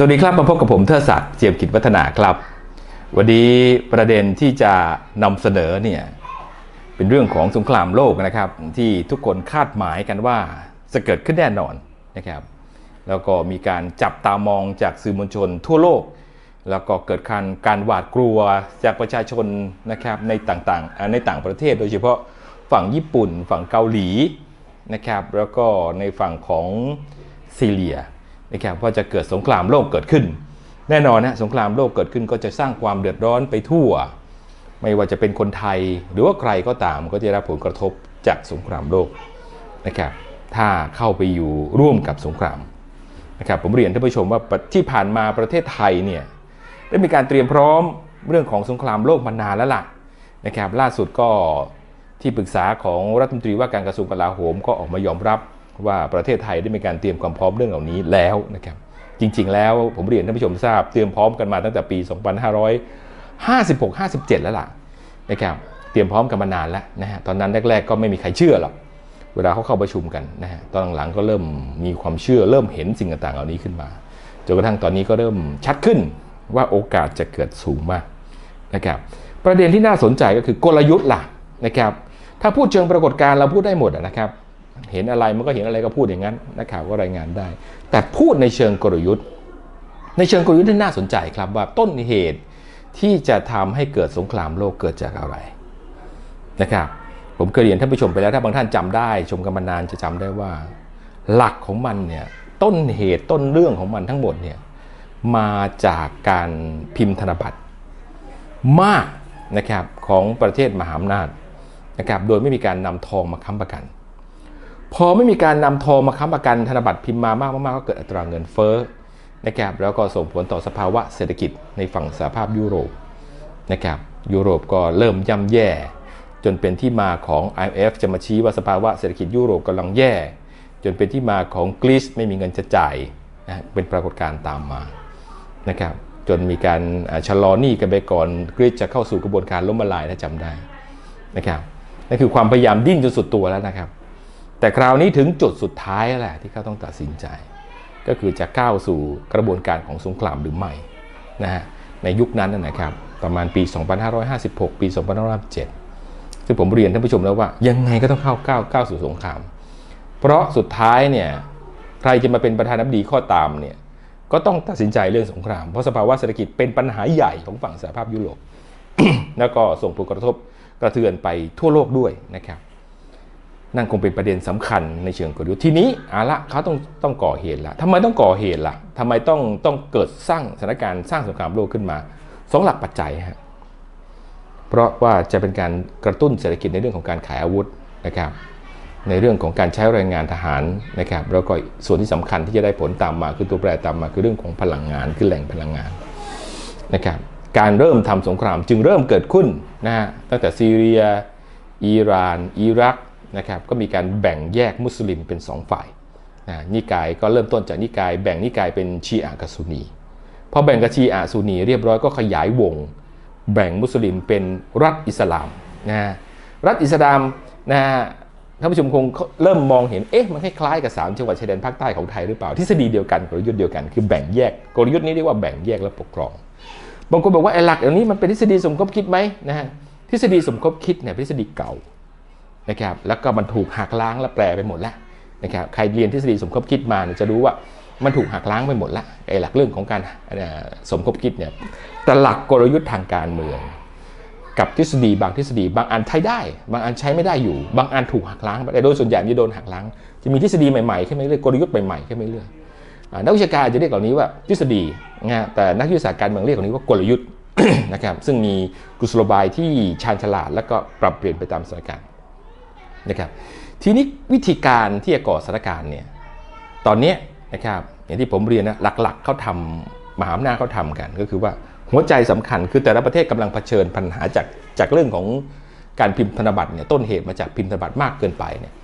สวัสดีครับมาพบกับผมเทอศักดิ์เจียมกิจวัฒนาครับ วันนี้ประเด็นที่จะนำเสนอเนี่ยเป็นเรื่องของสงครามโลกนะครับ ที่ทุกคนคาดหมายกันว่าจะเกิดขึ้นแน่นอนนะครับ แล้วก็มีการจับตามองจากสื่อมวลชนทั่วโลก แล้วก็เกิดการการหวาดกลัวจากประชาชนนะครับในต่างๆในต่างประเทศ โดยเฉพาะฝั่งญี่ปุ่น ฝั่งเกาหลีนะครับ แล้วก็ในฝั่งของซีเรีย นะครับว่าจะเกิดสงครามโลกเกิดขึ้น แน่นอนนะสงครามโลกเกิดขึ้นก็จะสร้างความเดือดร้อนไปทั่ว ไม่ว่าจะเป็นคนไทยหรือว่าใครก็ตามก็จะรับผลกระทบจากสงครามโลกนะครับถ้าเข้าไปอยู่ร่วมกับสงครามนะครับผมเรียนท่านผู้ชมว่าที่ผ่านมาประเทศไทยเนี่ยได้มีการเตรียมพร้อมเรื่องของสงครามโลกมานานแล้วล่ะนะครับล่าสุดก็ที่ปรึกษาของรัฐมนตรีว่าการกระทรวงกลาโหมก็ออกมายอมรับ ว่าประเทศไทยได้มีการเตรียมความพร้อมเรื่องเหล่านี้แล้วนะครับจริง ๆ แล้วผมเรียนท่านผู้ชมทราบเตรียมพร้อมกันมาตั้งแต่ปี 2556-57 แล้วล่ะนะครับเตรียมพร้อมกันมานานแล้วนะฮะตอนนั้นแรก ๆ ก็ไม่มีใครเชื่อหรอกเวลาเขาเข้าประชุมกันนะฮะตอนหลังๆก็เริ่มมีความเชื่อ เริ่มเห็นสิ่งต่างๆเหล่านี้ขึ้นมาจนกระทั่งตอนนี้ก็เริ่มชัดขึ้นว่าโอกาสจะเกิดสูงมากนะครับประเด็นที่น่าสนใจก็คือกลยุทธ์ล่ะนะครับถ้าพูดเชิงปรากฏการณ์เราพูดได้หมดนะครับ เห็นอะไรมันก็เห็นอะไรก็พูดอย่างนั้นนักข่าวก็รายงานได้ แต่พูดในเชิงกลยุทธ์ ในเชิงกลยุทธ์ที่น่าสนใจครับว่าต้นเหตุที่จะทำให้เกิดสงครามโลกเกิดจากอะไรนะครับ ผมเคยเรียนท่านผู้ชมไปแล้วถ้าบางท่านจำได้ ชมกันมานานจะจำได้ว่า หลักของมันเนี่ยต้นเหตุต้นเรื่องของมันทั้งหมดเนี่ยมาจากการพิมพ์ธนบัตรมากนะครับของประเทศมหาอำนาจนะครับโดยไม่มีการนำทองมาค้ำประกัน พอไม่มีการนำทองมาค้ำประกันธนบัตรพิมพ์มามากๆก็เกิดอัตราเงินเฟ้อนะครับแล้วก็ส่งผลต่อสภาวะเศรษฐกิจในฝั่งสหภาพยุโรปนะครับยุโรปก็เริ่มย่ำแย่ จนเป็นที่มาของ IMF จะมาชี้ว่าสภาวะเศรษฐกิจยุโรปกำลังแย่ จนเป็นที่มาของกรีซไม่มีเงินจะจ่ายนะเป็นปรากฏการณ์ตามมานะครับจนมีการชะลอหนี้กันไปก่อนกรีซจะเข้าสู่กระบวนการล้มละลายถ้าจำได้นะครับนั่นคือความพยายามดิ้นจนสุดตัวแล้วนะครับ แต่คราวนี้ถึงจุดสุดท้ายแหละที่เขาต้องตัดสินใจ ก็คือจะก้าวสู่กระบวนการของสงครามหรือไม่นะฮะในยุคนั้นนะครับประมาณปี 2556 ปี 2557ซึ่งผมเรียนท่านผู้ชมแล้วว่ายังไงก็ต้องเข้าก้าวก้าวสู่สงคราม เพราะสุดท้ายเนี่ยใครจะมาเป็นประธานาธิบดีข้อตามเนี่ยก็ต้องตัดสินใจเรื่องสงคราม เพราะสภาวะเศรษฐกิจเป็นปัญหาใหญ่ของฝั่งสหภาพยุโรปแล้วก็ส่งผลกระทบกระเทือนไปทั่วโลกด้วยนะครับ นั่นคงเป็นประเด็นสำคัญในเชิงกลยุทธ์ทีนี้อาละเขาต้องต้องก่อเหตุละทำไมต้องก่อเหตุละทำไมต้องต้องเกิดสร้างสถานการณ์สร้างสงครามโลกขึ้นมาสองหลักปัจจัยฮะเพราะว่าจะเป็นการกระตุ้นเศรษฐกิจในเรื่องของการขายอาวุธนะครับในเรื่องของการใช้แรงงานทหารนะครับแล้วก็ส่วนที่สำคัญที่จะได้ผลตามมาคือตัวแปรตามมาคือเรื่องของพลังงานคือแหล่งพลังงานนะครับการเริ่มทำสงครามจึงเริ่มเกิดขึ้นนะฮะตั้งแต่ซีเรีย อิหร่าน อิรัก นะครับก็มีการแบ่งแยกมุสลิมเป็น 2 ฝ่ายนะนิกายก็เริ่มต้นจากนิกาย แบ่งนิกายเป็นชีอะกับซุนีพอแบ่งกับชีอะซุนีเรียบร้อยก็ขยายวง แบ่งมุสลิมเป็นรัฐอิสลามนะรัฐอิสลามนะท่านผู้ชมคงเริ่มมองเห็น เอ๊ะ มันคล้ายๆกับ 3 จังหวัดชายแดนภาคใต้ของไทยหรือเปล่า ทฤษฎีเดียวกันกลยุทธ์เดียวกัน คือแบ่งแยก กลยุทธ์นี้เรียกว่าแบ่งแยกและปกครอง บางคนบอกว่าไอ้หลักอันนี้มันเป็นทฤษฎีสมคบคิดไหมนะฮะ ทฤษฎีสมคบคิดเนี่ยทฤษฎีเก่า นะครับแล้วก็มันถูกหักล้างและแปลไปหมดแล้วนะครับใครเรียนทฤษฎีสมคบคิดมาจะรู้ว่ามันถูกหักล้างไปหมดแล้วไอ้หลักเรื่องของการสมคบคิดเนี่ยแต่หลักกลยุทธ์ทางการเมือง กับทฤษฎีบางทฤษฎีบางอันใช้ได้ บางอันใช้ไม่ได้อยู่ บางอันถูกหักล้างแต่โดยส่วนใหญ่จะโดนหักล้าง จะมีทฤษฎีใหม่ๆขึ้นมาเรื่อยกลยุทธ์ใหม่ๆขึ้นมาเรื่อยนักวิชาการจะเรียกเหล่านี้ว่าทฤษฎีนะแต่นักวิชาการเมืองเรียกเหล่านี้ว่ากลยุทธ์นะครับซึ่งมีกุศโลบายที่ชาญฉลาด และก็ปรับเปลี่ยนไปตามสถานการณ์ นะครับทีนี้วิธีการที่จะก่อสถานการณ์เนี่ยตอนนี้นะครับอย่างที่ผมเรียนนะหลักๆเขาทำมหาอำนาจเขาทำกัน ก็คือว่าหัวใจสำคัญคือแต่ละประเทศกำลังเผชิญปัญหาจากจากเรื่องของการพิมพ์ธนบัตรเนี่ยต้นเหตุมาจากพิมพ์ธนบัตรมากเกินไปเนี่ย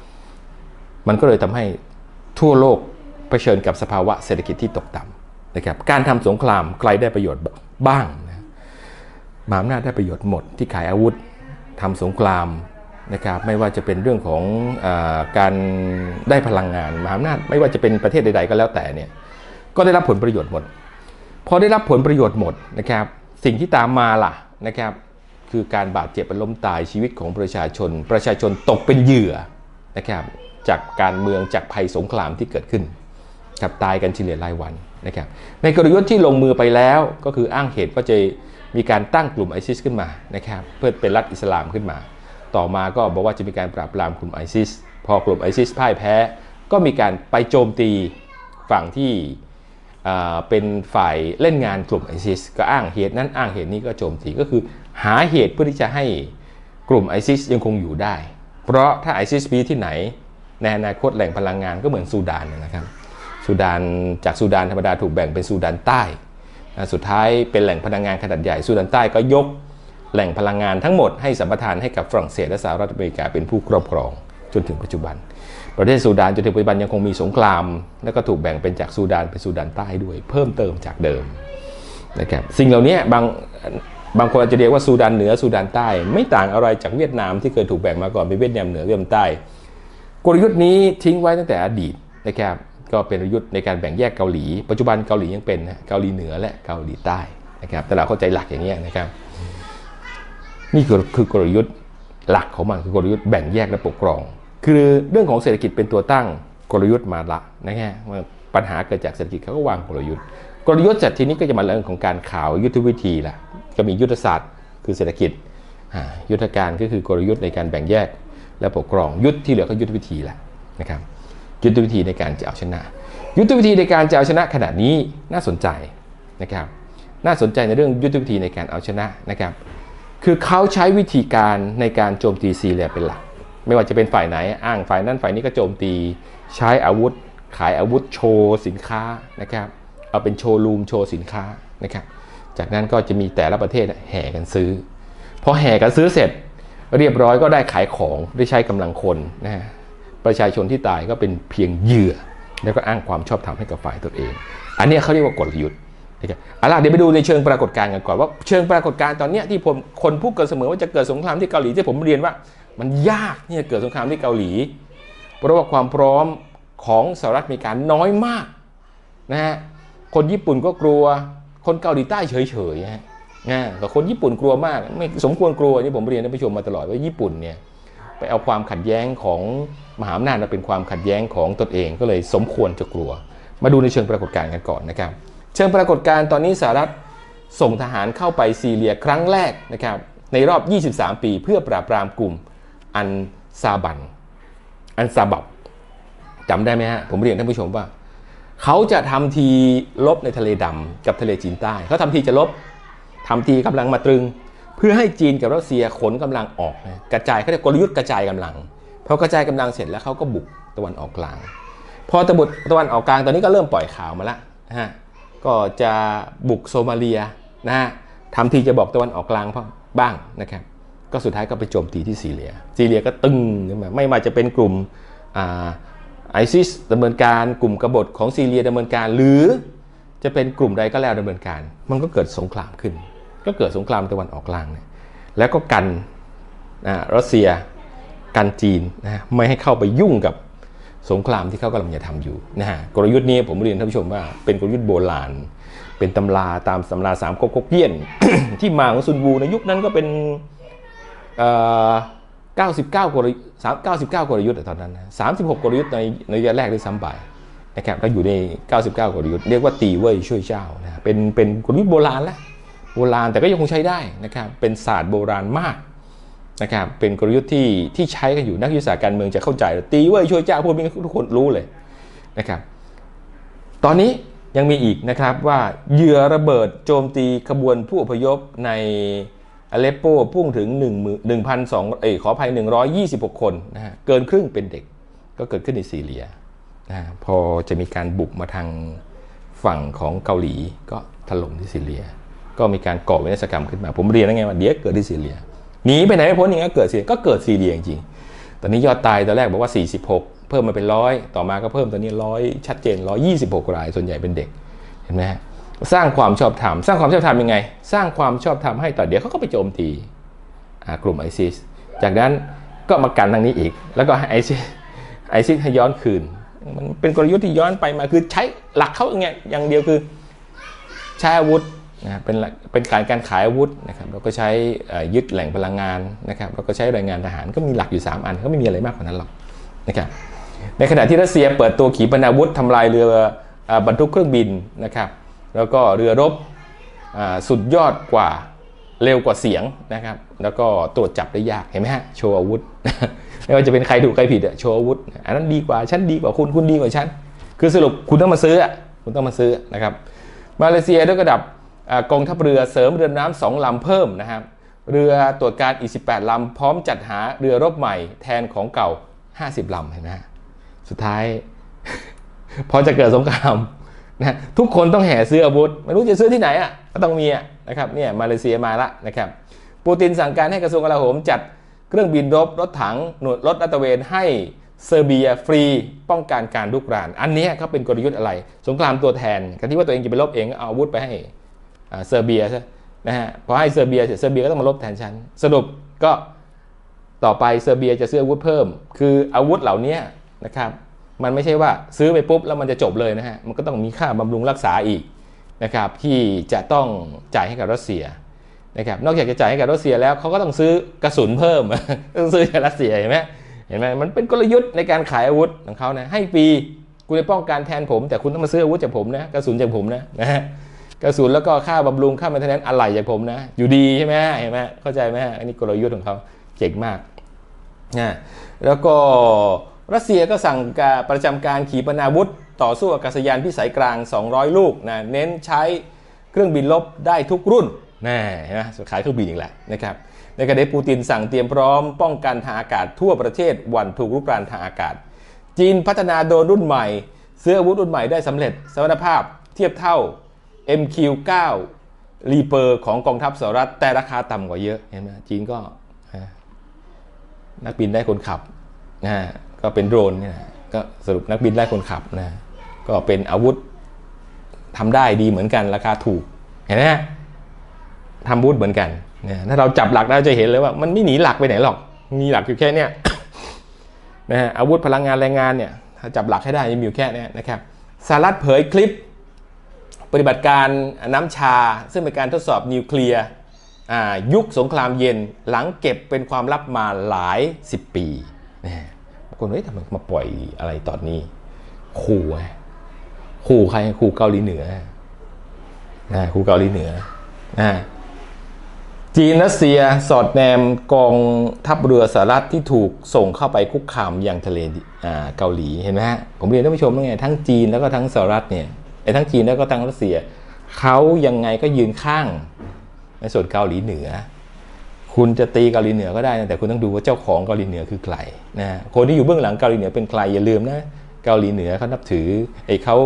มันก็เลยทำให้ทั่วโลกเผชิญกับสภาวะเศรษฐกิจที่ตกต่ำนะครับการทำสงครามใครได้ประโยชน์บ้างนะมหาอำนาจได้ประโยชน์หมดที่ขายอาวุธทำสงคราม นะครับไม่ว่าจะเป็นเรื่องของอการได้พลังงานมหาอำนาจไม่ว่าจะเป็นประเทศใด ๆ ก็แล้วแต่เนี่ยก็ได้รับผลประโยชน์หมด พอได้รับผลประโยชน์หมดนะครับสิ่งที่ตามมาล่ะนะครับคือการบาดเจ็บเป็นล้มตายชีวิตของประชาชน ประชาชนตกเป็นเหยื่อนะครับจากการเมืองจากภัยสงครามที่เกิดขึ้นครับตายกันเฉลี่ยรายวันนะครับในกลยุทธ์ที่ลงมือไปแล้วก็คืออ้างเหตุว่าจะมีการตั้งกลุ่มไอซิสขึ้นมานะครับเพื่อเป็นรัฐอิสลามขึ้นมา ต่อมาก็บอกว่าจะมีการปราบปรามกลุ่มไอซิสพอกลุ่มไอซิสพ่ายแพ้ ก็มีการไปโจมตีฝั่งที่เป็นฝ่ายเล่นงานกลุ่มไอซิสก็อ้างเหตุนั้นอ้างเหตุนี้ก็โจมตีก็คือ หาเหตุเพื่อที่จะให้กลุ่มไอซิสยังคงอยู่ได้ เพราะถ้าไอซิสมีที่ไหนในอนาคตแหล่งพลังงานก็เหมือนซูดานนะครับซูดานจากซูดานธรรมดาถูกแบ่งเป็นซูดานใต้ สุดท้ายเป็นแหล่งพลังงานขนาดใหญ่ซูดานใต้ก็ยก แหล่งพลังงานทั้งหมดให้สัมปทานให้กับฝรั่งเศสและสหรัฐอเมริกาเป็นผู้ครอบครองจนถึงปัจจุบัน ประเทศซูดานจนถึงปัจจุบันยังคงมีสงคราม แล้วก็ถูกแบ่งเป็นจากซูดานเป็นซูดานใต้ด้วย เพิ่มเติมจากเดิมนะครับสิ่งเหล่านี้บางบางคนอาจจะเรียกว่าซูดานเหนือซูดานใต้ ไม่ต่างอะไรจากเวียดนามที่เคยถูกแบ่งมาก่อนเป็นเวียดนามเหนือเวียดนามใต้ กลยุทธ์นี้ทิ้งไว้ตั้งแต่อดีตนะครับก็เป็นกลยุทธ์ในการแบ่งแยกเกาหลี ปัจจุบันเกาหลียังเป็นนะเกาหลีเหนือและเกาหลีใต้นะครับแต่เราเข้าใจหลักอย่างนี้นะครับ นี่คือคือกลยุทธ์หลักของมันคือกลยุทธ์แบ่งแยกและปกครอง คือเรื่องของเศรษฐกิจเป็นตัวตั้งกลยุทธ์มาละนะฮะปัญหาเกิดจากเศรษฐกิจเขาก็วางกลยุทธ์ กลยุทธ์จากทีนี้ก็จะมาเรื่องของการข่าวยุทธวิธีละก็มียุทธศาสตร์คือเศรษฐกิจยุทธการก็คือกลยุทธ์ในการแบ่งแยก และปกครองยุทธที่เหลือก็ยุทธวิธีแหละนะครับยุทธวิธีในการจะเอาชนะ ยุทธวิธีในการจะเอาชนะขนาดนี้น่าสนใจนะครับน่าสนใจในเรื่องยุทธวิธีในการเอาชนะนะครับ คือเขาใช้วิธีการในการโจมตีซีเรียเป็นหลัก ไม่ว่าจะเป็นฝ่ายไหน อ้างฝ่ายนั้นฝ่ายนี้ก็โจมตี ใช้อาวุธ ขายอาวุธโชว์สินค้านะครับ เอาเป็นโชว์รูมโชว์สินค้านะครับ จากนั้นก็จะมีแต่ละประเทศแห่กันซื้อ พอแห่กันซื้อเสร็จ เรียบร้อยก็ได้ขายของได้ใช้กำลังคนนะฮะ ประชาชนที่ตายก็เป็นเพียงเหยื่อ แล้วก็อ้างความชอบธรรมให้กับฝ่ายตนเอง อันนี้เขาเรียกว่ากลยุทธ์ เอาล่ะเดี๋ยวไปดูในเชิงปรากฏการณ์กันก่อนว่าเชิงปรากฏการณ์ตอนนี้ที่ผมคนพูดกันเสมอว่าจะเกิดสงครามที่เกาหลีที่ผมเรียนว่า มันยากที่จะเกิดสงครามที่เกาหลี เพราะว่าความพร้อมของสหรัฐอเมริกาน้อยมากนะฮะคนญี่ปุ่นก็กลัว คนเกาหลีใต้เฉยๆฮะนะแต่คนญี่ปุ่นกลัวมากไม่สมควรกลัวนี่ผมเรียนท่านผู้ชมมาตลอดว่าญี่ปุ่นเนี่ยไปเอาความขัดแย้งของมหาอำนาจมาเป็นความขัดแย้งของตนเองก็เลยสมควรจะกลัว มาดูในเชิงปรากฏการณ์กันก่อนนะครับ เชิงปรากฏการณ์ตอนนี้สหรัฐส่งทหารเข้าไปซีเรียครั้งแรกนะครับในรอบ 23 ปีเพื่อปราบปรามกลุ่มอันซาบัน อันซาบับจำได้ไหมฮะ ผมเรียนท่านผู้ชมว่า เขาจะทำทีลบในทะเลดำกับทะเลจีนใต้ เขาทำทีจะลบทำทีกำลังมาตรึง เพื่อให้จีนกับรัสเซียขนกำลังออกนะกระจายเขาเรียกกลยุทธ์กระจายกำลังพอกระจายกำลังเสร็จแล้วเขาก็บุกตะวันออกกลาง พอตะบุตะวันออกกลางตอนนี้ก็เริ่มปล่อยข่าวมาแล้วนะฮะ ก็จะบุกโซมาเลียนะฮะทำทีจะบอกตะวันออกกลางบ้างนะครับก็สุดท้ายก็ไปโจมตีที่ซีเรีย ซีเรียก็ตึงขึ้นมาไม่มาจะเป็นกลุ่มไอซิสดำเนินการกลุ่มกบฏของซีเรียดำเนินการ หรือจะเป็นกลุ่มใดก็แล้วดำเนินการ มันก็เกิดสงครามขึ้น ก็เกิดสงครามตะวันออกกลางเนี่ยแล้วก็กันรัสเซียกันจีนนะไม่ให้เข้าไปยุ่งกับ สงครามที่เขากำลังจะทำอยู่นะฮะกลยุทธ์นี้ผมเรียนท่านผู้ชมว่าเป็นกลยุทธ์โบราณ เป็นตำราตามตำราสามก๊กก๊กเยี่ยน ที่มาของซุนวูในยุคนั้นก็เป็น99กลยุทธ์99กลยุทธ์ตอนนั้นนะ36กลยุทธ์ในในระยะแรกด้วยซ้ำไปนะครับก็อยู่ใน 99กลยุทธ์เรียกว่าตีเว่ยช่วยเจ้านะเป็นเป็นกลยุทธ์โบราณแล้วโบราณแต่ก็ยังคงใช้ได้นะครับเป็นศาสตร์โบราณมาก นะครับเป็นกลยุทธ์ที่ที่ใช้กันอยู่นักวิชาสตร์การเมืองจะเข้าใจ ตีเว่ยช่วยเจ้าพวกนี้ทุกคนรู้เลยนะครับตอนนี้ยังมีอีกนะครับว่าเหยื่อระเบิดโจมตีขบวนผู้อพยพในอเลปโปพุ่งถึง1 1,200เอ้ขออภัย 126 คนนะฮะเกินครึ่งเป็นเด็กก็เกิดขึ้นในซีเรียนะพอจะมีการบุกมาทางฝั่งของเกาหลีก็ถล่มที่ซีเรีย ก็มีการก่อวินาศกรรมขึ้นมา ผมเรียนแล้วไงว่าเดี๋ยวเกิดที่ซีเรีย หนีไปไหนไม่พ้นอย่างนี้เกิดซีเรีก็เกิดซีเรียจริงๆ ตอนนี้ยอดตายตอนแรกบอกว่า 46 เพิ่มมาเป็นร้อยต่อมาก็เพิ่มตอนนี้ร้อยชัดเจน 126 รายส่วนใหญ่เป็นเด็กเห็นไหมสร้างความชอบธรรมสร้างความชอบธรรมยังไง สร้างความชอบธรรมให้ต่อเดี๋ยวเขาก็ไปโจมตีกลุ่มไอซิสจากนั้นก็มากันทางนี้อีก แล้วก็ไอซิสไอซิสให้ย้อนคืน มันเป็นกลยุทธ์ที่ย้อนไปมาคือใช้หลักเขาอย่างเงี้ยอย่างเดียวคือใช้อาวุธ นะเป็นเป็นการการขายอาวุธนะครับเราก็ใช้ยึดแหล่งพลังงานนะครับเราก็ใช้แรงงานทหารก็มีหลักอยู่ 3 อันก็ไม่มีอะไรมากกว่านั้นหรอกนะครับในขณะที่รัสเซียเปิดตัวขีปนาวุธทำลายเรือบรรทุกเครื่องบินนะครับแล้วก็เรือรบสุดยอดกว่าเร็วกว่าเสียงนะครับแล้วก็ตรวจจับได้ยากเห็นไหมฮะโชว์อาวุธไม่ว่าจะเป็นใครถูกใครผิดอะโชว์อาวุธอันนั้นดีกว่าฉันดีกว่าคุณคุณดีกว่าฉันคือสรุปคุณต้องมาซื้อคุณต้องมาซื้อนะครับมาเลเซียด้วยกระดับ กองทัพเรือเสริมเรือน้ำสองลำเพิ่มนะครับ เรือตรวจการอีก 18 ลำ พร้อมจัดหาเรือรบใหม่แทนของเก่า 50 ลำเห็นไหมสุดท้าย พอจะเกิดสงครามนะทุกคนต้องแห่ซื้ออาวุธ ไม่รู้จะซื้อที่ไหนอะก็ต้องมีอะนะครับเนี่ยมาเลเซียมาละนะครับปูตินสั่งการให้กระทรวงกลาโหมจัดเครื่องบินรบรถถังหน่วยรถอัตเวนให้เซอร์เบียฟรีป้องกันการลุกราน อันนี้เขาเป็นกลยุทธ์อะไร สงครามตัวแทนกันที่ว่าตัวเองจะไปรบเองเอาอาวุธไปให้ เซอร์เบียใช่นะฮะพอให้เซอร์เบียเสร็จเซอร์เบียก็ต้องมาลบแทนฉันสรุปก็ต่อไปเซอร์เบียจะซื้ออาวุธเพิ่ม คืออาวุธเหล่านี้นะครับมันไม่ใช่ว่าซื้อไปปุ๊บแล้วมันจะจบเลยนะฮะมันก็ต้องมีค่าบำรุงรักษาอีกนะครับที่จะต้องจ่ายให้กับรัสเซียนะครับนอกจากจะจ่ายให้กับรัสเซียแล้วเขาก็ต้องซื้อกระสุนเพิ่มต้องซื้อจากรัสเซียเห็นไหมเห็นไหมมันเป็นกลยุทธ์ในการขายอาวุธของเขานะให้ฟรีคุณจะป้องกันแทนผม แต่คุณต้องมาซื้ออาวุธจากผมนะกระสุนจากผมนะนะฮะ กระสุนแล้วก็ค่าบำรุงค่าแมนเทนแนนอะไรจากผมนะ อยู่ดีใช่ไหมเห็นไหมเข้าใจไหมอันนี้กลยุทธ์ของเขาเจ๋งมากนะแล้วก็รัสเซียก็สั่งการประจำการขีปนาวุธ ต่อสู้อากาศยานพิสัยกลาง 200 ลูกนะเน้นใช้เครื่องบินลบได้ทุกรุ่นนะนะขายเครื่องบินอีกแหละนะครับในกระเดปูตินสั่งเตรียมพร้อมป้องกันทางอากาศทั่วประเทศวันถูกรุกรานทางอากาศ จีนพัฒนาโดรนรุ่นใหม่ซื้ออาวุธรุ่นใหม่ได้สำเร็จสมรรถภาพเทียบเท่า MQ9 รีเปอร์ของกองทัพสหรัฐ แต่ราคาต่ำกว่าเยอะเห็นไหมจีนก็นักบินได้คนขับนะก็เป็นโดรนเนี่ยก็สรุปนักบินได้คนขับนะก็เป็นอาวุธทำได้ดีเหมือนกันราคาถูกเห็นไหมทำอาวุธเหมือนกันนะถ้าเราจับหลักเราจะเห็นเลยว่า มันไม่หนีหลักไปไหนหรอก มีหลักอยู่แค่เนี้ยนะฮะอาวุธพลังงานแรงงานเนี่ยถ้าจับหลักให้ได้มีอยู่แค่นี้นะครับสหรัฐเผยคลิป ปฏิบัติการน้ำชา ซึ่งเป็นการทดสอบนิวเคลียร์ยุคสงครามเย็นหลังเก็บเป็นความลับมาหลายสิบปีคนเฮ้ยทำไมมาปล่อยอะไรตอนนี้ขู่ขู่ใครขู่เกาหลีเหนือนะขู่เกาหลีเหนือนะจีนรัสเซียสอดแนมกองทัพเรือสหรัฐที่ถูกส่งเข้าไปคุกคามยังทะเลเกาหลีเห็นไหมฮะผมเรียนท่านผู้ชมว่าไงทั้งจีนแล้วก็ทั้งสหรัฐเนี่ย ไอ้ทั้งจีนแล้วก็ทั้งรัสเซียเขายังไงก็ยืนข้าง ในส่วนเกาหลีเหนือ คุณจะตีเกาหลีเหนือก็ได้นะแต่คุณต้องดูว่าเจ้าของเกาหลีเหนือคือใครนะคนที่อยู่เบื้องหลังเกาหลีเหนือเป็นใครอย่าลืมนะเกาหลีเหนือเขานับถือไอ้เขา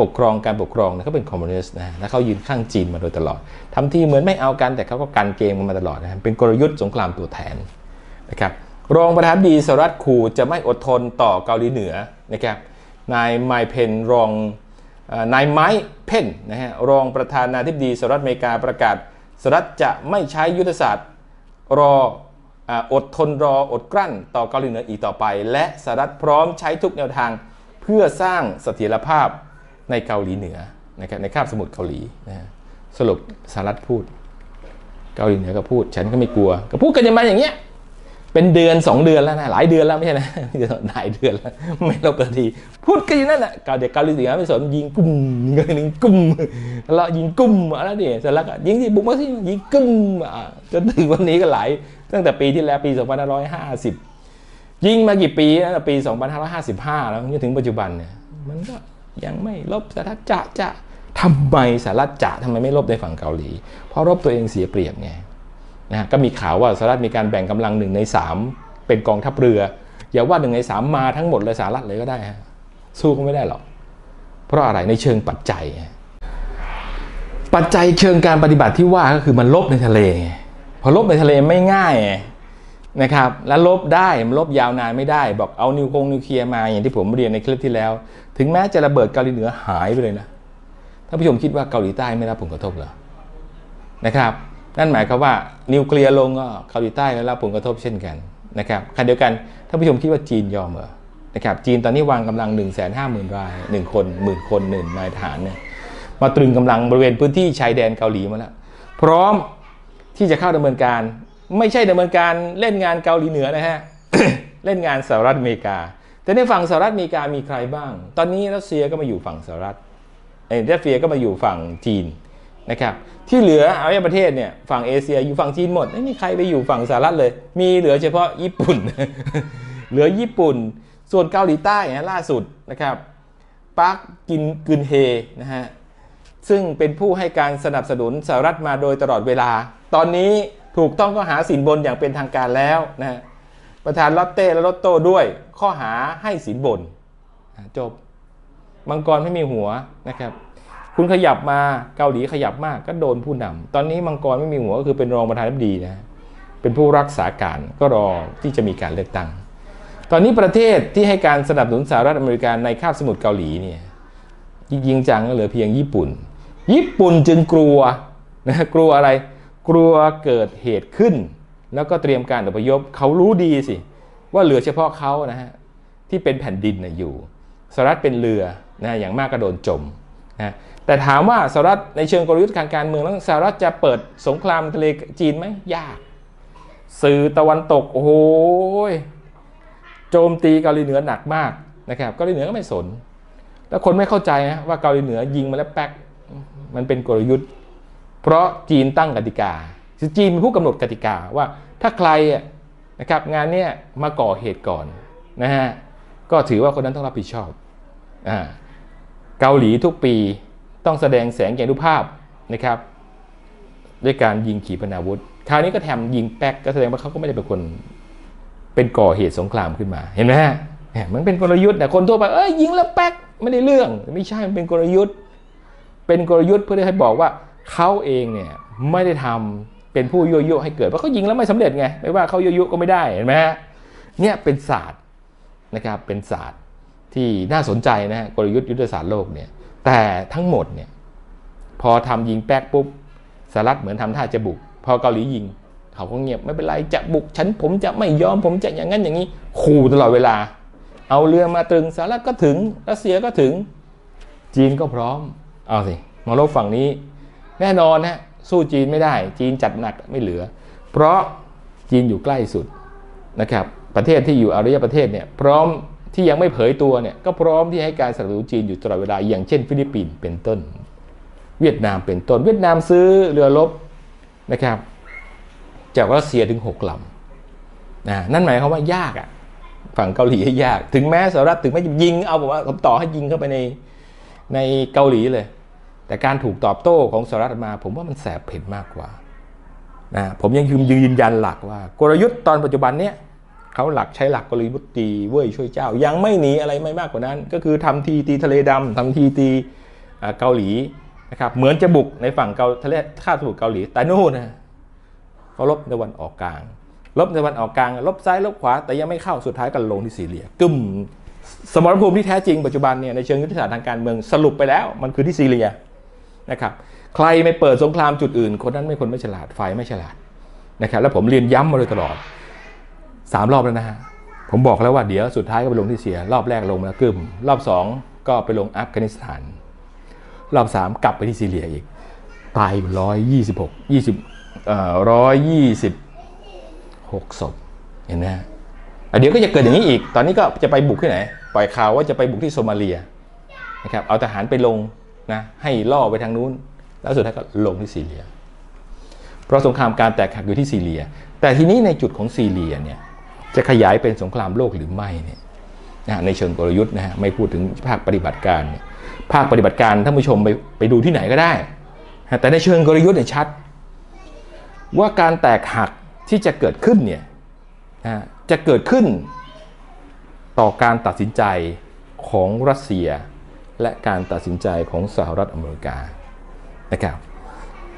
ปกครองการปกครองนะเขาเป็นคอมมิวนิสต์นะแล้วเขายืนข้างจีนมาโดยตลอดทำที่เหมือนไม่เอากันแต่เขาก็กันเกมมาตลอดนะเป็นกลยุทธ์สงครามตัวแทนนะครับรองประธานดีสหรัฐขู่จะไม่อดทนต่อเกาหลีเหนือนะครับนายไมเพนรอง นายไมค์เพนนะฮะรองประธานาธิบดีสหรัฐอเมริกาประกาศสหรัฐจะไม่ใช้ยุทธศาสตร์รออดทนรออดกลั้นต่อเกาหลีเหนืออีกต่อไป และสหรัฐพร้อมใช้ทุกแนวทางเพื่อสร้างเสถียรภาพในเกาหลีเหนือนะครับในคาบสมุทรเกาหลีนะสรุปสหรัฐพูด เกาหลีเหนือก็พูด ฉันก็ไม่กลัว ก็พูดกันยังมาอย่างเงี้ย เป็นเดือนสองเดือนแล้วนะหลายเดือนแล้วไม่ใช่นะหลายเดือนแล้วไม่ลบกันทีพูดกันอยู่นั่นแหละเกาเด็กเกาหลีเหนือไม่สนยิงกุ้มยิงกันยิงกุ้มแล้วยิงกุ้มอะไรเนี่ยเสร็จแล้วก็ยิงที่บุกมาสิยิงกุ้มจนถึงวันนี้ก็หลายตั้งแต่ปีที่แล้วปี2550 ยิงมากี่ปีนะปี 2555 แล้วจนถึงปัจจุบันเนี่ยมันก็ยังไม่ลบสหรัฐจะจะทำไมสหรัฐจะทำไมไม่ลบในฝั่งเกาหลี เพราะรบตัวเองเสียเปรียบไง นะก็มีข่าวว่าสหรัฐมีการแบ่งกำลังหนึ่งในสามเป็นกองทัพเรือ อย่าว่าหนึ่งในสามมาทั้งหมดเลยสหรัฐเลยก็ได้ฮะสู้เขาไม่ได้หรอกเพราะอะไรในเชิงปัจจัย ปัจจัยเชิงการปฏิบัติที่ว่าก็คือมันลบในทะเล พอลบในทะเลไม่ง่ายนะครับ แล้วลบได้มันลบยาวนานไม่ได้ บอกเอานิวคงนิวเคลียร์มาอย่างที่ผมเรียนในคลิปที่แล้ว ถึงแม้จะระเบิดเกาหลีเหนือหายไปเลยนะท่านผู้ชมคิดว่าเกาหลีใต้ไม่รับผลกระทบเหรอนะครับ นั่นหมายความว่านิวเคลียร์ลงก็เกาหลีใต้ได้รับผลกระทบเช่นกันนะครับขณะเดียวกันท่านผู้ชมคิดว่าจีนยอมเหรอนะครับจีนตอนนี้วางกำลัง 1 5 0 0 0 0 ราย 1 คนหมื่นคนหนึ่งนายทหารเนี่ยมาตรึงกำลังบริเวณพื้นที่ชายแดนเกาหลีมาแล้วพร้อมที่จะเข้าดำเนินการ ไม่ใช่ดำเนินการเล่นงานเกาหลีเหนือนะฮะเล่นงานสหรัฐอเมริกา แต่ในฝั่งสหรัฐอเมริกามีใครบ้าง ตอนนี้รัสเซียก็มาอยู่ฝั่งสหรัฐเอรัสเซียก็มาอยู่ฝั่งจีน นะครับที่เหลืออารยประเทศเนี่ยฝั่งเอเชียอยู่ฝั่งจีนหมดไม่มีใครไปอยู่ฝั่งสหรัฐเลย มีเหลือเฉพาะญี่ปุ่น เหลือญี่ปุ่น ส่วนเกาหลีใต้นะล่าสุดนะครับปาร์คกินกึนเฮนะฮะซึ่งเป็นผู้ให้การสนับสนุนสหรัฐมาโดยตลอดเวลา ตอนนี้ถูกต้องก็หาสินบนอย่างเป็นทางการแล้วนะฮะประธานลอตเต้และลอตโต้ด้วยข้อหาให้สินบนจบมังกรไม่มีหัวนะครับ คุณขยับมาเกาหลีขยับมากก็โดนผู้นำตอนนี้มังกรไม่มีหัวก็คือเป็นรองประธานาธิบดีนะเป็นผู้รักษาการก็รอที่จะมีการเลือกตั้ง ตอนนี้ประเทศที่ให้การสนับสนุนสหรัฐอเมริกาในคาบสมุทรเกาหลีเนี่ยยิงจังก็เหลือเพียงญี่ปุ่น ญี่ปุ่นจึงกลัวนะกลัวอะไรกลัวเกิดเหตุขึ้น แล้วก็เตรียมการอพยพเขารู้ดีสิ ว่าเหลือเฉพาะเขานะฮะที่เป็นแผ่นดินนะอยู่สหรัฐเป็นเรือนะอย่างมากก็โดนจมนะ แต่ถามว่าสหรัฐในเชิงกลยุทธ์การการเมืองแล้วสหรัฐจะเปิดสงครามทะเลจีนไหมยาก สื่อตะวันตกโอ้โหโจมตีเกาหลีเหนือหนักมากนะครับเกาหลีเหนือก็ไม่สน แล้วคนไม่เข้าใจนะว่าเกาหลีเหนือยิงมาแล้วแป๊กมันเป็นกลยุทธ์ เพราะจีนตั้งกติกาคือจีนเป็นผู้กำหนดกติกาว่าถ้าใครนะครับงานเนี้ยมาก่อเหตุก่อนนะฮะก็ถือว่าคนนั้นต้องรับผิดชอบอ่าเกาหลีทุกปี ต้องแสดงแสงแก่รูปภาพนะครับ ด้วยการยิงขีปนาวุธ คราวนี้ก็แถมยิงแป๊กก็แสดงว่าเขาก็ไม่ได้เป็นคนเป็นก่อเหตุสงครามขึ้นมาเห็นไหมฮะเนี่ยมันเป็นกลยุทธ์แต่คนทั่วไปเอ้ยยิงแล้วแป๊กไม่ได้เรื่องไม่ใช่มันเป็นกลยุทธ์ เป็นกลยุทธ์เพื่อให้บอกว่าเขาเองเนี่ยไม่ได้ทำเป็นผู้ยั่วยุให้เกิดเพราะเขายิงแล้วไม่สำเร็จไงไม่ว่าเขายั่วยุก็ไม่ได้เห็นไหมฮะเนี่ยเป็นศาสตร์นะครับเป็นศาสตร์ที่น่าสนใจนะฮะกลยุทธ์ยุทธศาสตร์โลกเนี่ย แต่ทั้งหมดเนี่ยพอทำยิงแป๊กปุ๊บสหรัฐเหมือนทำท่าจะบุก พอเกาหลียิง เขาก็เงียบไม่เป็นไรจะบุกฉันผมจะไม่ยอมผมจะอย่างนั้นอย่างนี้ขู่ตลอดเวลา เอาเรือมาตรึงสหรัฐก็ถึงรัสเซียก็ถึง จีนก็พร้อม เอาสิมาลบฝั่งนี้ แน่นอนนะสู้จีนไม่ได้ จีนจัดหนักไม่เหลือ เพราะจีนอยู่ใกล้สุดนะครับ ประเทศที่อยู่อารยประเทศเนี่ยพร้อม ที่ยังไม่เผยตัวเนี่ยก็พร้อมที่ให้การสนับสนุนจีนอยู่ตลอดเวลาอย่างเช่น ฟิลิปปินส์เป็นต้น เวียดนามเป็นต้น เวียดนามซื้อเรือรบนะครับ จากรัสเซียถึง6ลำนะนั่นหมายความว่ายากอะ่ะฝั่งเกาหลีให้ยาก ถึงแม้สหรัฐถึงไม่ยิงเอาบอกว่าผมต่อให้ยิงเข้าไปในในเกาหลีเลย แต่การถูกตอบโต้ของสหรัฐมา ผมว่ามันแสบเผ็ดมากกว่านะผมยังยืนยันหลักว่า กลยุทธ์ตอนปัจจุบันเนี้ย เขาหลักใช้หลักกลยุทธ์ตีเว้ยช่วยเจ้า ยังไม่หนีอะไรไม่มากกว่านั้น ก็คือทำทีตีทะเลดำทำทีตีเกาหลีนะครับเหมือนจะบุกในฝั่งเกาทะเลคาบสมุทรเกาหลี แต่นู่นนะเขาลบในวันออกกลางลบในวันออกกลางลบซ้ายลบขวาแต่ยังไม่เข้าสุดท้ายก็ลงที่ซีเรียกึ่มสมรภูมิที่แท้จริงปัจจุบันเนี่ยในเชิงยุทธศาสตร์ทางการเมืองสรุปไปแล้ว มันคือที่ซีเรียนะครับใครไม่เปิดสงครามจุดอื่น คนนั้นไม่คนไม่ฉลาดฝ่ายไม่ฉลาดนะครับแล้วผมเรียนย้ำมาโดยตลอด สามรอบแล้วนะฮะผมบอกแล้วว่าเดี๋ยวสุดท้ายก็ไปลงที่เซีย รอบแรกลงมาแล้วกึมรอบสองก็ไปลงอัฟกานิสถาน รอบสามกลับไปที่ซีเรียอีก ตายร้อยยี่สิบหกยี่สิบร้อยยี่สิบหกศพเห็นไหมเดี๋ยวก็จะเกิดอย่างนี้อีก ตอนนี้ก็จะไปบุกที่ไหน ปล่อยข่าวว่าจะไปบุกที่โซมาเลียนะครับเอาทหารไปลงนะให้ล่อไปทางนู้น แล้วสุดท้ายก็ลงที่ซีเรีย เพราะสงครามการแตกหักอยู่ที่ซีเรีย แต่ทีนี้ในจุดของซีเรียเนี่ย จะขยายเป็นสงครามโลกหรือไม่เนี่ยนะในเชิงกลยุทธ์นะฮะไม่พูดถึงภาคปฏิบัติการเนี่ยภาคปฏิบัติการท่านผู้ชมไปไปดูที่ไหนก็ได้ แต่ในเชิงกลยุทธ์เนี่ยชัด ว่าการแตกหักที่จะเกิดขึ้นเนี่ยจะเกิดขึ้นต่อการตัดสินใจของรัสเซีย และการตัดสินใจของสหรัฐอเมริกานะครับ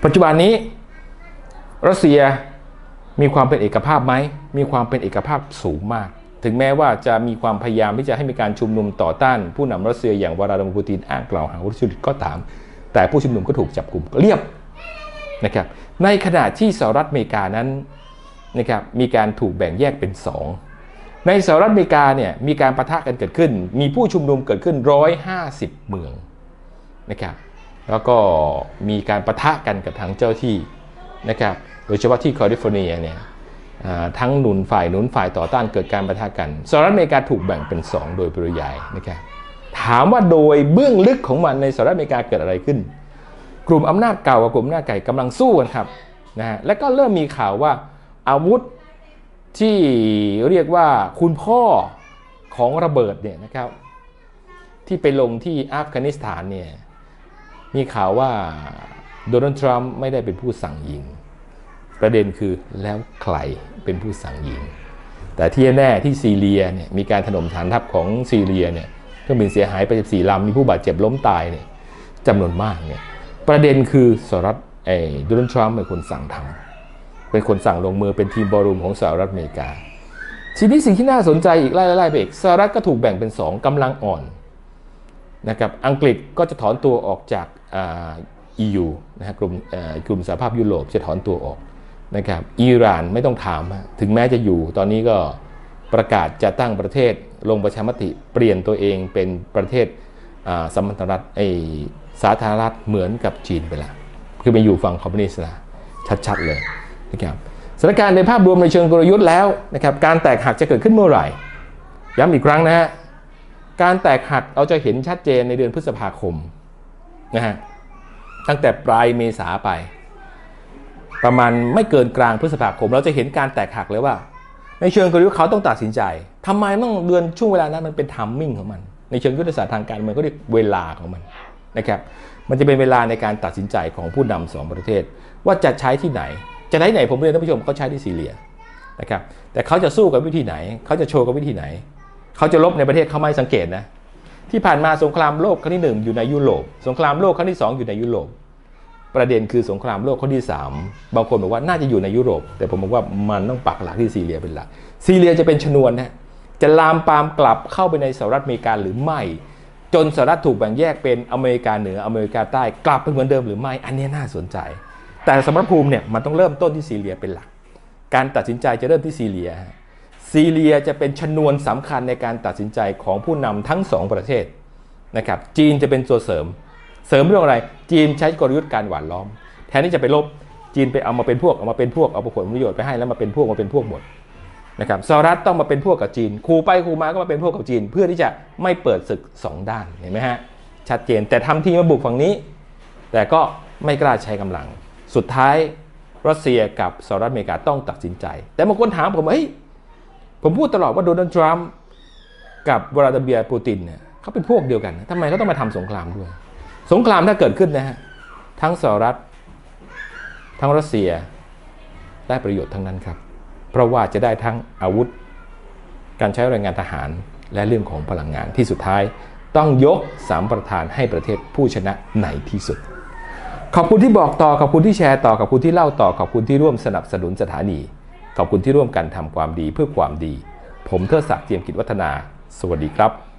ปัจจุบันนี้รัสเซีย มีความเป็นเอกภาพไหม มีความเป็นเอกภาพสูงมาก ถึงแม้ว่าจะมีความพยายามที่จะให้มีการชุมนุมต่อต้าน ผู้นำรัสเซียอย่างวลาดิมีร์ปูตินอ้างกล่าวหาว่าทุจริตก็ตาม แต่ผู้ชุมนุมก็ถูกจับกลุ่มเรียบนะครับ ในขณะที่สหรัฐอเมริกานั้นนะครับมีการถูกแบ่งแยกเป็น 2 ในสหรัฐอเมริกาเนี่ยมีการประทะกันเกิดขึ้น มีผู้ชุมนุมเกิดขึ้น 150 เมืองนะครับ แล้วก็มีการประทะกันกับทางเจ้าที่นะครับ โดยเฉพาะที่แคลิฟอร์เนียเนี่ยทั้งหนุนฝ่ายหนุนฝ่ายต่อต้านเกิดการประทะกันสหรัฐอเมริกาถูกแบ่งเป็น 2 โดยปริยายนะครับถามว่าโดยเบื้องลึกของมันในสหรัฐอเมริกาเกิดอะไรขึ้น กลุ่มอำนาจเก่ากับกลุ่มอำนาจไก่กำลังสู้กันครับนะฮะและก็เริ่มมีข่าวว่าอาวุธที่เรียกว่าคุณพ่อของระเบิดเนี่ยนะครับที่ไปลงที่อัฟกานิสถานเนี่ยมีข่าวว่าโดนัลด์ทรัมป์ไม่ได้เป็นผู้สั่งยิง ประเด็นคือแล้วใครเป็นผู้สั่งยิง แต่ที่แน่ที่ซีเรียเนี่ยมีการถล่มฐานทัพของซีเรียเนี่ยเครื่องบินเสียหายไป14ลำมีผู้บาดเจ็บล้มตายเนี่ยจำนวนมากเนี่ยประเด็นคือสหรัฐไอ้โดนัลด์ทรัมป์เป็นคนสั่งทำเป็นคนสั่งลงมือเป็นทีมบอลรูมของสหรัฐอเมริกา ทีนี้สิ่งที่น่าสนใจอีกไล่ๆไปอีกสหรัฐก็ถูกแบ่งเป็น 2กำลังอ่อนนะครับอังกฤษก็จะถอนตัวออกจากอ EU นะฮะกลุ่มกลุ่มสหภาพยุโรปจะถอนตัวออก นะครับอิหร่านไม่ต้องถาม ถึงแม้จะอยู่ ตอนนี้ก็ประกาศจะตั้งประเทศลงประชามติ เปลี่ยนตัวเองเป็นประเทศสมรรถรัฐไอสาธารณรัฐเหมือนกับจีนไปแล้วคือไปอยู่ฝั่งคอมมิวนิสต์ละชัดๆเลยนะครับสถานการณ์ในภาพรวมในเชิงกลยุทธ์แล้วนะครับการแตกหักจะเกิดขึ้นเมื่อไหร่ ย้ำอีกครั้งนะฮะการแตกหักเราจะเห็นชัดเจนในเดือนพฤษภาคมนะฮะตั้งแต่ปลายเมษาไป ประมาณไม่เกินกลางพฤษภาคม เราจะเห็นการแตกหักเลยว่า ในเชิงกลยุทธ์เขาต้องตัดสินใจทำไมต้องเดือนช่วงเวลานั้นมันเป็นทัมมิ่งของมัน ในเชิงยุทธศาสตร์ทางการเมืองก็เรียกเวลาของมันนะครับมันจะเป็นเวลาในการตัดสินใจของผู้นำสองประเทศ ว่าจะใช้ที่ไหน จะใช้ไหนผมเรียนท่านผู้ชมเขาใช้ที่ซีเรียนะครับแต่เขาจะสู้กับวิธีไหน เขาจะโชว์กับวิธีไหน เขาจะลบในประเทศเขาไม่สังเกตนะที่ผ่านมาสงครามโลกครั้งที่1อยู่ในยุโรปสงครามโลกครั้งที่ 2 อยู่ในยุโรป ประเด็นคือสงครามโลกครั้งที่ 3 บางคนบอกว่าน่าจะอยู่ในยุโรป แต่ผมบอกว่ามันต้องปักหลักที่ซีเรียเป็นหลัก ซีเรียจะเป็นชนวนนะจะลามปามกลับเข้าไปในสหรัฐอเมริกาหรือไม่ จนสหรัฐถูกแบ่งแยกเป็นอเมริกาเหนืออเมริกาใต้กลับไปเหมือนเดิมหรือไม่ อันนี้น่าสนใจ แต่สมรภูมิเนี่ยมันต้องเริ่มต้นที่ซีเรียเป็นหลัก การตัดสินใจจะเริ่มที่ซีเรีย ซีเรียจะเป็นชนวนสำคัญในการตัดสินใจของผู้นำทั้งสองประเทศนะครับจีนจะเป็นตัวเสริม เสริมเรื่องอะไร จีนใช้กลยุทธ์การหว่านล้อม แทนที่จะไปลบจีนไปเอามาเป็นพวกเอามาเป็นพวกเอาผลประโยชน์ไปให้แล้วมาเป็นพวกมาเป็นพวกหมดนะครับสหรัฐต้องมาเป็นพวกกับจีนคูไปคูมาก็มาเป็นพวกกับจีน เพื่อที่จะไม่เปิดศึก 2 ด้านเห็นไหมฮะชัดเจนแต่ทำทีมาบุกฝั่งนี้ แต่ก็ไม่กล้าใช้กำลัง สุดท้ายรัสเซียกับสหรัฐอเมริกาต้องตัดสินใจ แต่บางคนถามผมว่าเฮ้ยผมพูดตลอดว่าโดนัลด์ทรัมป์กับวลาดิเมียร์ปูตินเนี่ยเขาเป็นพวกเดียวกันทำไมเขาต้องมาทำสงครามด้วย สงครามถ้าเกิดขึ้นนะฮะทั้งสหรัฐ ทั้งรัสเซียได้ประโยชน์ทั้งนั้นครับ เพราะว่าจะได้ทั้งอาวุธ การใช้แรงงานทหารและเรื่องของพลังงานที่สุดท้าย ต้องยกสามประธานให้ประเทศผู้ชนะในที่สุด ขอบคุณที่บอกต่อขอบคุณที่แชร์ต่อขอบคุณที่เล่าต่อขอบคุณที่ร่วมสนับสนุนสถานี ขอบคุณที่ร่วมกันทำความดีเพื่อความดี ผมเทิดศักดิ์เจียมกิจวัฒนา สวัสดีครับ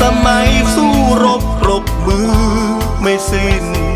สมัยสู้รบปรบมือไม่สิ้น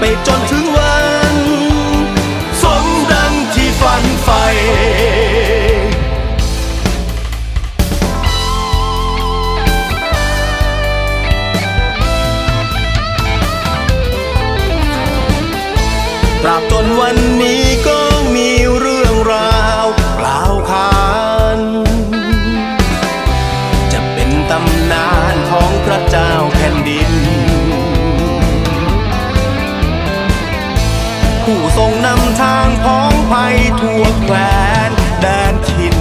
ไปจนถึง ทรงนำทางพ้องภัยทั่วแคว้นแดนทิน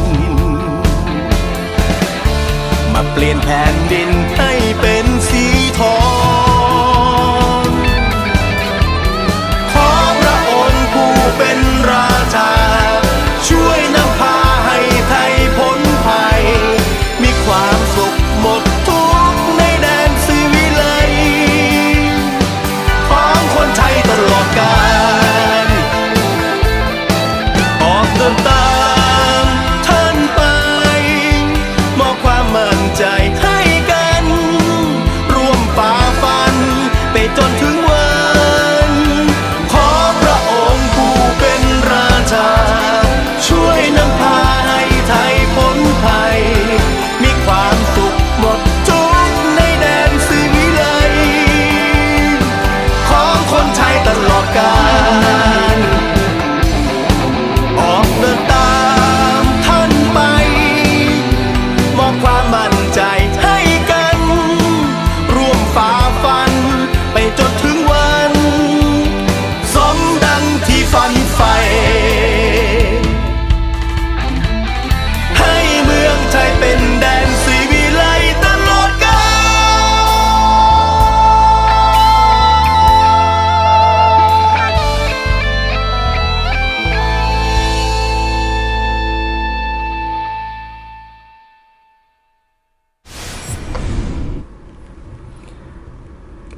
มาเปลี่ยนแผ่นดิน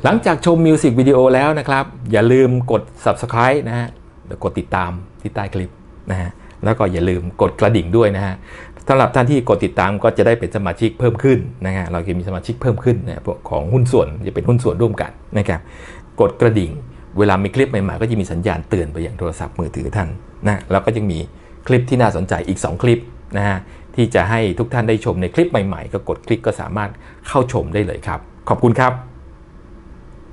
หลังจากชมมิวสิกวิดีโอแล้วนะครับ อย่าลืมกด subscribe นะฮะเดี๋ยวกดติดตามที่ใต้คลิปนะฮะแล้วก็อย่าลืมกดกระดิ่งด้วยนะฮะสำหรับท่านที่กดติดตามก็จะได้เป็นสมาชิกเพิ่มขึ้นนะฮะเราจะมีสมาชิกเพิ่มขึ้นนะของหุ้นส่วนจะเป็นหุ้นส่วนร่วมกันนะครับกดกระดิ่ง เวลามีคลิปใหม่ๆก็จะมีสัญญาณเตือนไปอยังโทรศัพท์มือถือท่านนะแล้วก็ยังมีคลิปที่น่าสนใจอีก 2 คลิปนะฮะที่จะให้ทุกท่านได้ชมในคลิปใหม่ๆ ก็กดคลิกก็สามารถเข้าชมได้เลยครับ ขอบคุณครับ